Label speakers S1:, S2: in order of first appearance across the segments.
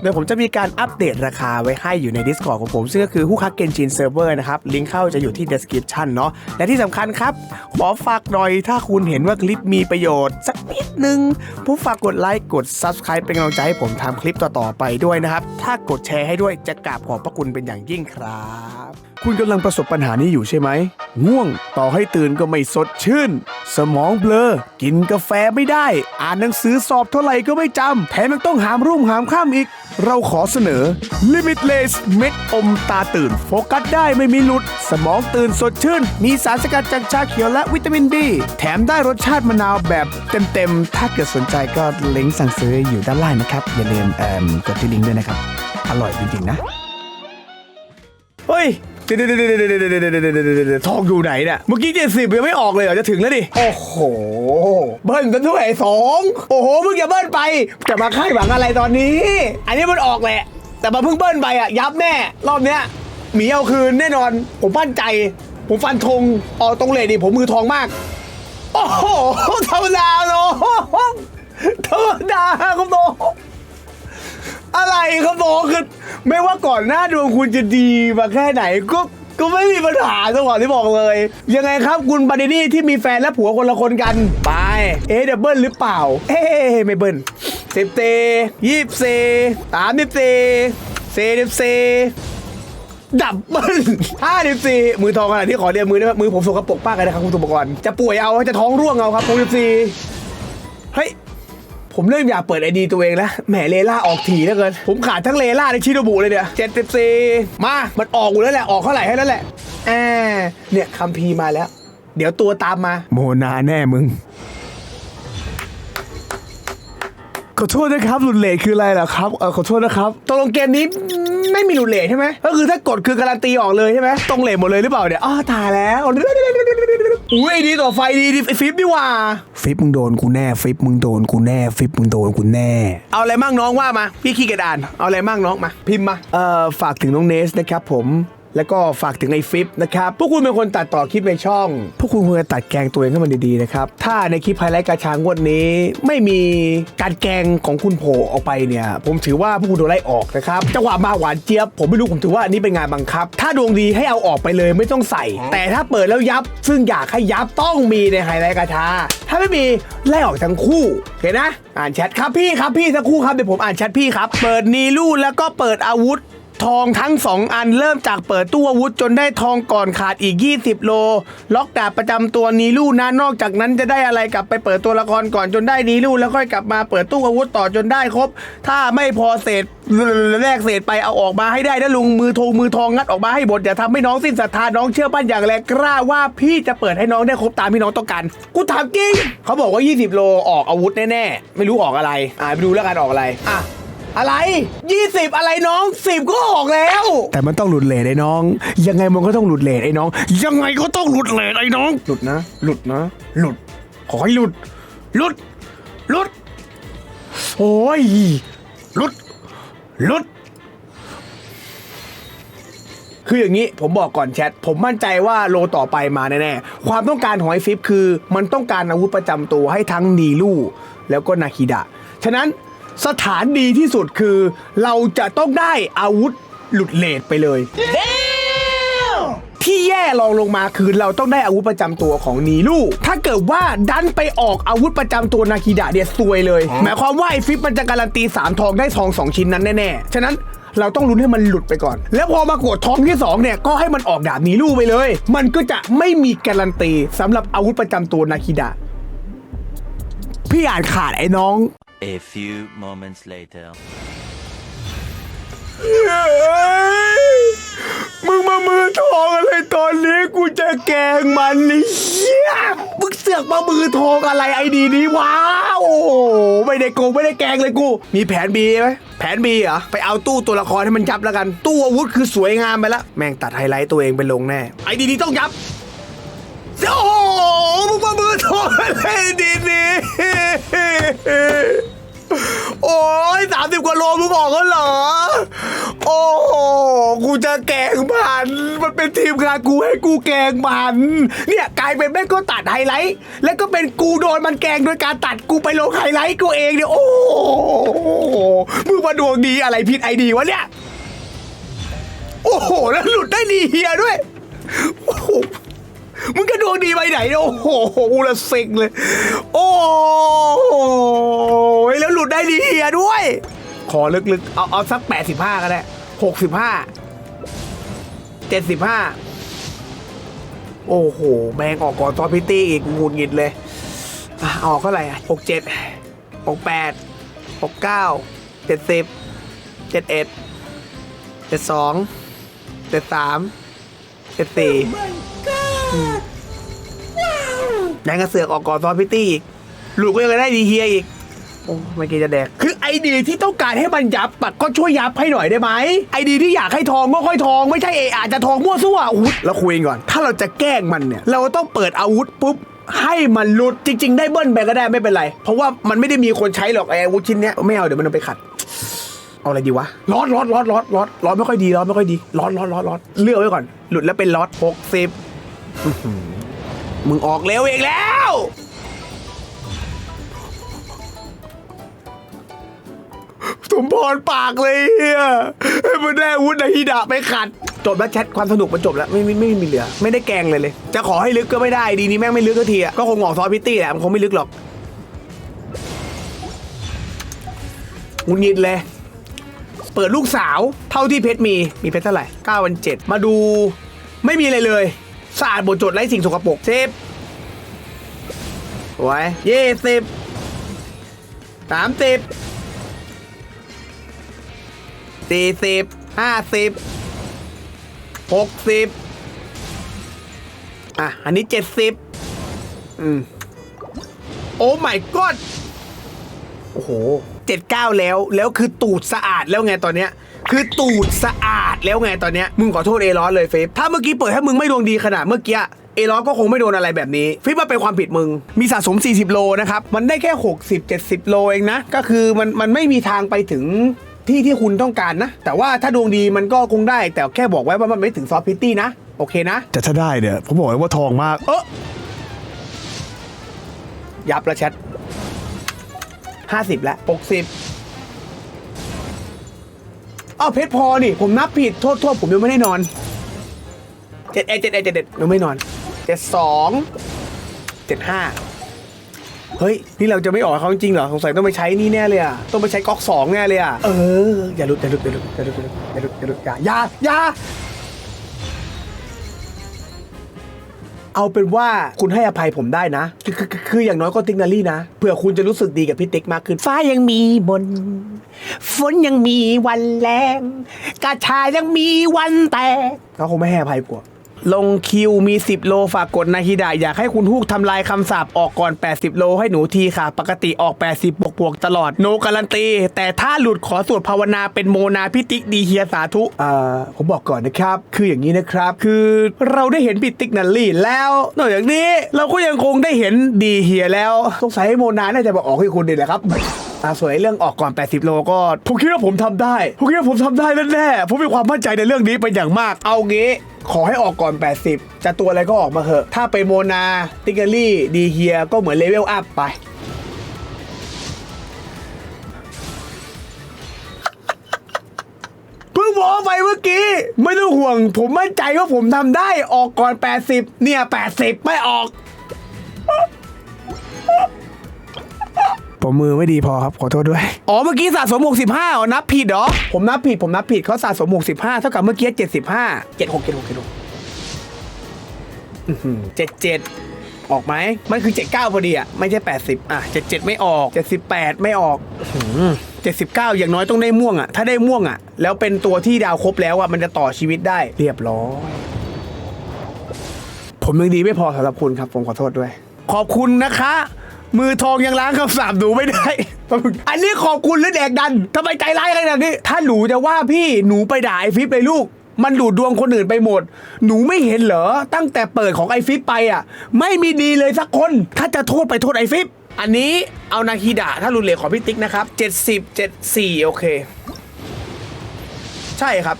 S1: เดี๋ยวผมจะมีการอัปเดตราคาไว้ให้อยู่ใน Discord ของผม ซึ่งก็คือผู้คักเกนจินเซิร์ฟเวอร์นะครับ ลิงก์เข้าจะอยู่ที่ description เนาะและที่สำคัญครับ ขอฝากหน่อยถ้าคุณเห็นว่าคลิปมีประโยชน์ สักนิดนึงผู้ฝากกดไลค์กด Subscribe เป็นกำลังใจให้ผมทำคลิปต่อๆไปด้วยนะครับ ถ้ากดแชร์ให้ด้วยจะกราบขอบพระคุณเป็นอย่างยิ่งครับ คุณกำลังประสบปัญหานี้อยู่ใช่ไหมง่วงต่อให้ตื่นก็ไม่สดชื่น สมองเบลอ กินกาแฟไม่ได้ อ่านหนังสือสอบเท่าไหร่ก็ไม่จำแถมยังต้องหามรุ่งหามข้ามอีก เราขอเสนอ Limitless เม็ดอมตาตื่น โฟกัสได้ไม่มีหลุด สมองตื่นสดชื่น มีสารสกัดจากชาเขียวและวิตามินบีแถมได้รสชาติมะนาวแบบเต็มๆ ถ้าเกิดสนใจก็ลิงก์สั่งซื้ออยู่ด้านล่างนะครับ อย่าลืมเอ่อกดที่ลิงก์ด้วยนะครับ อร่อยจริงๆนะ เฮ้ย เดี๋ยวเดี๋ยวเดี๋ยวเดี๋ยวเดี๋ยวเดี๋ยวเดี๋ยวทองอยู่ไหนเนี่ยเมื่อกี้เจ็ดสิบยังไม่ออกเลยเหรอจะถึงแล้วดิโอ้โหเบิ้ลกันด้วยสองโอ้โหมึงอย่าเบิ้ลไปจะมาคาดหวังอะไรตอนนี้ อันนี้มันออกแหละ แต่มาเพิ่งเบิ้ลไปอะยับแน่รอบเนี้ยหมีเอาคืนแน่นอน ผมมั่นใจ ผมฟันธงออกตรงเลยดิผมมือทองมาก โอ้โหธรรมดาเนาะธรรมดาครับผม อะไรครับน้องคือไม่ว่าก่อนหน้าดวงคุณจะดีมาแค่ไหนก็ก็ไม่มีปัญหาจังหวะที่บอกเลย ยังไงครับคุณบาร์เดนี่ที่มีแฟนและผัวคนละคนกัน ไป เอ๊ะเดบเบิลหรือเปล่า เอ๊ะไม่เบิลสิบเตยี่สิบเซสามสิบเซเซสิบเซดับเบิลห้าสิบสี่มือทองขนาดที่ขอเรียนมือได้ไหมมือผมสกปรกมากเลยนะครับคุณตุปกรณ์จะป่วยเอาจะท้องร่วงเอาครับหกสิบสี่เฮ้ย ผมเริ่มอยากเปิดไอดีตัวเองแล้วแหมเลล่าออกถี่เหลือเกิน ผมขาดทั้งเลล่าในชิโนบุเลยเนี่ยเจ็ดสิบสี่มา มันออกอยู่แล้วแหละ ออกเท่าไหร่ให้แล้วแหละแอบเนี่ยคัมพีร์มาแล้ว เดี๋ยวตัวตามมา โมนาแน่มึง ขอโทษนะครับหลุดเลทคืออะไรล่ะครับเออขอโทษนะครับตกลงเกมนี้ไม่มีหลุดเลทใช่ไหมก็คือถ้ากดคือการันตีออกเลยใช่ไหมตรงเลทหมดเลยหรือเปล่าเนี่ยอ้าวตายแล้วอุ้ยดีต่อไฟดีดิฟิปดีกว่าฟิปมึงโดนกูแน่ฟิปมึงโดนกูแน่ฟิปมึงโดนกูแน่ เอาอะไรมั่งน้องว่ามาพี่ขี้เกียจอ่าน เอาอะไรมั่งน้องมา พิมพ์มาเอ่อฝากถึงน้องเนสนะครับผม แล้วก็ฝากถึงไอ้ฟิปนะครับ พวกคุณเป็นคนตัดต่อคลิปในช่อง พวกคุณควรจะตัดแกงตัวเองให้มันดีๆนะครับ ถ้าในคลิปไฮไลท์กาชางวดนี้ ไม่มีการแกงของคุณโผล่ออกไปเนี่ย ผมถือว่าพวกคุณโดนไล่ออกนะครับ จังหวะมาหวานเจี๊ยบ ผมไม่รู้ผมถือว่าอันนี้เป็นงานบังคับ ถ้าดวงดีให้เอาออกไปเลยไม่ต้องใส่ แต่ถ้าเปิดแล้วยับ ซึ่งอยากให้ยับต้องมีในไฮไลท์กาชา ถ้าไม่มีไล่ออกทั้งคู่เห็นนะ อ่านแชทครับพี่ครับพี่สักครู่ครับเดี๋ยวผมอ่านแชทพี่ครับ เปิดนีลู่แล้วก็เปิดอาวุธ ทองทั้ง 2 อันเริ่มจากเปิดตู้อาวุธจนได้ทองก่อนขาดอีก 20 โล ล็อกดาบประจำตัวนีลู่นะนอกจากนั้นจะได้อะไรกลับไปเปิดตัวละครก่อนจนได้นีลู่แล้วค่อยกลับมาเปิดตู้อาวุธต่อจนได้ครบ ถ้าไม่พอเศษแลกเศษไปเอาออกมาให้ได้นะลุงมือทงมือทองงัดออกมาให้หมดอย่าทำให้น้องสิ้นศรัทธาน้องเชื่อปั้นอย่างแรงกล้าว่าพี่จะเปิดให้น้องได้ครบตามที่น้องต้องการกูถามจริงเขาบอกว่า 20 โลออกอาวุธแน่ๆไม่รู้ออกอะไรอ่าไปดูแล้วกันออกอะไรอะ อะไร 20 อะไรน้อง 10 ก็ออกแล้ว แต่มันต้องหลุดเลทไอ้น้อง ยังไงมันก็ต้องหลุดเลทไอ้น้อง ยังไงก็ต้องหลุดเลทไอ้น้อง หลุดนะ หลุดนะ หลุด ขอให้หลุด หลุด หลุด โอ้ย หลุด หลุด คืออย่างนี้ผมบอกก่อนแชท ผมมั่นใจว่าโลต่อไปมาแน่ๆ ความต้องการของไอฟิปคือ มันต้องการอาวุธประจำตัวให้ทั้งนีลูแล้วก็นาคิดะ ฉะนั้น สถานดีที่สุดคือ เราจะต้องได้อาวุธหลุดเลทไปเลย ที่แย่รองลงมาคือเราต้องได้อาวุธประจำตัวของนีลูถ้าเกิดว่าดันไปออกอาวุธประจำตัวนาคิดะเนี่ยซวยเลย หมายความว่าไอฟิปมันจะการันตี 3 ทองได้ทอง 2 ชิ้นนั้นแน่ๆ ฉะนั้นเราต้องลุ้นให้มันหลุดไปก่อน แล้วพอมากดทองที่ 2 เนี่ยก็ให้มันออกดาบนีลูไปเลย มันก็จะไม่มีการันตีสำหรับอาวุธประจำตัวนาคิดะพี่อ่านขาดไอ้น้อง
S2: A few moments later.
S1: มึงมามือทองอะไรตอนนี้กูจะแกงมันนี่เชี่ยมึงเสือกมามือทองอะไรไอดีนี้ว้าวโอ้ไม่ได้โกงไม่ได้แกงเลยกู มีแผน B ไหมแผน B เหรอไปเอาตู้ตัวละครให้มันยับแล้วกัน ตู้อาวุธคือสวยงามไปแล้วแม่งตัดไฮไลท์ตัวเองไปลงแน่ไอดีนี้ต้องยับ โอ้โหมึงมามือทองอะไรดีนี้โอ้ยสามสิบกว่าโลมึงออกแล้วเหรอ โอ้โหกูจะแกงมัน มันเป็นทีมงานกูให้กูแกงมัน เนี่ยกลายเป็นแม่ก็ตัดไฮไลท์ แล้วก็เป็นกูโดนมันแกงโดยการตัดกูไปลงไฮไลท์กูเองเนี่ยโอ้โหมึงมาดวงดีอะไรผิดไอดีวะเนี่ย โอ้โห แล้วหลุดได้ดีเฮียด้วย โอ้โห มึงก็ดวงดีไปไหน โอ้โหอูละเซ็งเลย โอ้โหแล้วหลุดได้ดีเฮียด้วย ขอลึกๆ เอาเอาสักแปดสิบห้าก็ได้หกสิบห้าเจ็ดสิบห้าโอ้โห แมงออกก่อนตอนพิตตี้อีกหงุดหงิดเลยอออกเท่าไหร่หกเจ็ดหกแปดหกเก้าเจ็ดสิบเจ็ดเอ็ดเจ็ดสองเจ็ดสามเจ็ดสี่ แดงกระเสือกออกก่อนซอนพิตตี้อีกลูกก็ยังได้ดีเฮียอีก โอ้ไม่เกรงจะแดก คือไอดีที่ต้องการให้มันยับอะก็ช่วยยับให้หน่อยได้ไหมไอดีที่อยากให้ทองก็ค่อยทองไม่ใช่เออาจจะทองมั่วซั่วอุ๊ยแล้วคุยกันก่อน ถ้าเราจะแกล้งมันเนี่ย เราต้องเปิดอาวุธปุ๊บให้มันหลุดจริง ๆ ได้เบิ้ลไปก็ได้ไม่เป็นไร เพราะว่ามันไม่ได้มีคนใช้หรอกไออาวุธชิ้นเนี้ยไม่เอาเดี๋ยวมันเอาไปขัดเอาอะไรดีวะร้อนร้อนร้อนร้อนร้อนร้อนไม่ค่อยดีร้อนไม่ค่อยดีร้อนร้อนร้อนร้อนเลือกไว้ก่อน หลุดแล้วเป็นร้อนหกสิบ มึงออกเร็วอีกแล้ว สมพรปากเลยเฮียให้มันได้อาวุธนฮิดะไปขัด จบแล้วแชทความสนุกมันจบแล้วไม่ไม่ไม่มีเหลือ ไม่ได้แกงเลยเลย จะขอให้ลึกก็ไม่ได้ดีนี้แม่งไม่ลึกก็ทีอะก็คงออกซอสพิตตี้แหละมันคงไม่ลึกหรอกงุนงิดเลย เปิดลูกสาวเท่าที่เพชรมีมีเพชรเท่าไหร่9วัน7มาดูไม่มีอะไรเลย สะอาดบทจดไร้สิ่งสกปรกเซฟไว้เย่สิบสามสิบสี่สิบห้าสิบหกสิบอะ อันนี้เจ็ดสิบอืม โอ้ my god โอ้โหเจ็ดเก้าแล้ว แล้วคือตูดสะอาดแล้วไงตอนเนี้ย คือตูดสะอาดแล้วไงตอนเนี้ยมึงขอโทษเอร้อนเลยเฟฟถ้าเมื่อกี้เปิดให้มึงไม่ดวงดีขนาดเมื่อกี้เอร้อนก็คงไม่โดนอะไรแบบนี้ฟิปมันเป็นความผิดมึง มีสะสม 40 โลนะครับ มันได้แค่ 60 70 โลเองนะ ก็คือมันมันไม่มีทางไปถึงที่ที่คุณต้องการนะ แต่ว่าถ้าดวงดีมันก็คงได้ แต่แค่บอกไว้ว่ามันไม่ถึงซอฟพิตตี้นะ โอเคนะ
S3: แต่ถ้าได้เนี่ย ผมบอกเลยว่าทองมาก
S1: เออยับแล้วแชทห้าสิบแล้วหกสิบ อ้าวเพชรพอนี่ผมนับผิดโทษโทษผมยังไม่ได้นอนเจ็ดเอเจ็ดเอเจ็ดเอ็ดยังไม่นอนเจ็ดสองเจ็ดห้าเฮ้ย นี่เราจะไม่ออกเขาจริงเหรอ สงสัยต้องไปใช้นี่แน่เลยอะ ต้องไปใช้ก๊อกสองแน่เลยอะ เออ อย่าหลุดอย่าหลุดอย่าหลุดอย่าหลุดอย่าหลุดอย่าหลุดอย่าอย่าอย่า เอาเป็นว่าคุณให้อภัยผมได้นะ คือคือคือคืออย่างน้อยก็ติ๊กนารี่นะเผื่อคุณจะรู้สึกดีกับพี่ติ๊กมากขึ้น ฟ้ายังมีบน ฝนยังมีวันแรงกระชายยังมีวันแตกเขาคงไม่ให้อภัยกว่า ลงคิวมี 10 โลฝากกดนาฮิดาอยากให้คุณฮูกทำลายคำสาปออกก่อน 80 โลให้หนูทีค่ะ ปกติออก 80 บวกบวกตลอด โนการันตี แต่ถ้าหลุดขอสวดภาวนาเป็นโมนาพิติกดีเฮียสาธุอ่อผมบอกก่อนนะครับ คืออย่างนี้นะครับ คือเราได้เห็นพิติกนัลลี่แล้วนอกจากนี้เราก็ยังคงได้เห็นดีเฮียแล้ว สงสัยโมนาน่าจะมาออกให้คุณดีแหละครับ ตาสวยเรื่องออกก่อน 80 โลก็ ผมคิดว่าผมทำได้ ผมคิดว่าผมทำได้แน่ๆผมมีความมั่นใจในเรื่องนี้เป็นอย่างมาก เอางี้ขอให้ออกก่อน 80 จะตัวอะไรก็ออกมาเถอะ ถ้าไปโมนา ติกเกอรี่ ดีเฮีย ก็เหมือนเลเวลอัพไป เพิ่งบอกไปเมื่อกี้ ไม่ต้องห่วง ผมมั่นใจว่าผมทำได้ ออกก่อน 80 เนี่ย 80 ไม่ออก ผมมือไม่ดีพอครับ ขอโทษด้วย อ๋อ เมื่อกี้สะสม65อ๋อนับผิดเหรอ ผมนับผิด ผมนับผิดเขาสะสม65เท่ากับเมื่อกี้75 76 76 76เจ็ดเจ็ดออกไหม มันคือ 79 พอดีอะ ไม่ใช่ 80 อะ 77 ไม่ออก 78 ไม่ออกเจ็ดสิบเก้าอย่างน้อยต้องได้ม่วงอะ ถ้าได้ม่วงอะ แล้วเป็นตัวที่ดาวครบแล้วอะ มันจะต่อชีวิตได้ เรียบร้อย ผมยังดีไม่พอสำหรับคุณครับ ผมขอโทษด้วย ขอบคุณนะคะ มือทองยังล้างคำสาปหนูไม่ได้ อันนี้ขอบคุณหรือแดกดันทำไมใจร้ายขนาดนี้ ถ้าหนูจะว่าพี่หนูไปด่าไอฟิปเลยลูก มันดูดดวงคนอื่นไปหมด หนูไม่เห็นเหรอ ตั้งแต่เปิดของไอฟิปไปอะ ไม่มีดีเลยสักคน ถ้าจะโทษไปโทษไอฟิป อันนี้เอานาคีดะถ้ารุนเลวของพี่ติ๊กนะครับ 70 74 โอเค ใช่ครับ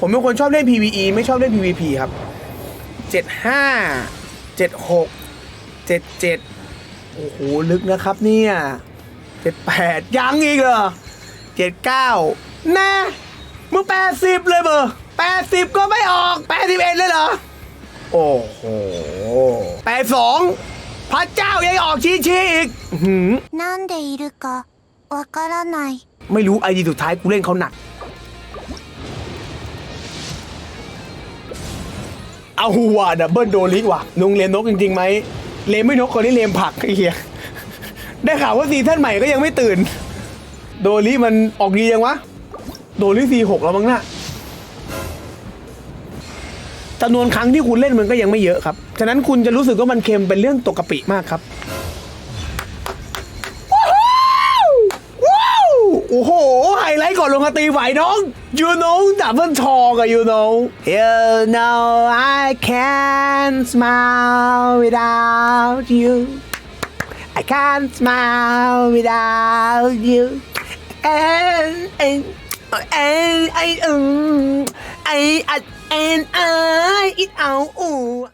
S1: ผมเป็นคนชอบเล่น PVE ไม่ชอบเล่น PVP ครับ 75 76 77 โอ้โห ลึกนะครับเนี่ย 78 ยังอีกเหรอ 79แน่มึง 80 เลยเบอร์80 ก็ไม่ออก 81 เลยเหรอ โอ้โห 82 พระเจ้ายังออกชี้ชี้อีกอื้อหือ
S4: なんでいるかわからない
S1: ไม่รู้ไอดีสุดท้ายกูเล่นเขาหนัก เอาว่ะดับเบิลโดลิกว่ะนงเลมนกจริงๆไหม เลมไม่นกคนนี้เลมผักไอ้เหี้ยได้ข่าวว่าซีซั่นใหม่ก็ยังไม่ตื่น โดลิมันออกดียังวะ โดลิซีหกแล้วมั้งน่ะจำนวนครั้งที่คุณเล่นมันก็ยังไม่เยอะครับ ฉะนั้นคุณจะรู้สึกว่ามันเค็มเป็นเรื่องตกกะปิมากครับ ก่อนลงมาตีไหวน้อง you know ดับเบิลทองอะ you know you know I can't smile without you I can't smile without you and and and I um I and I it out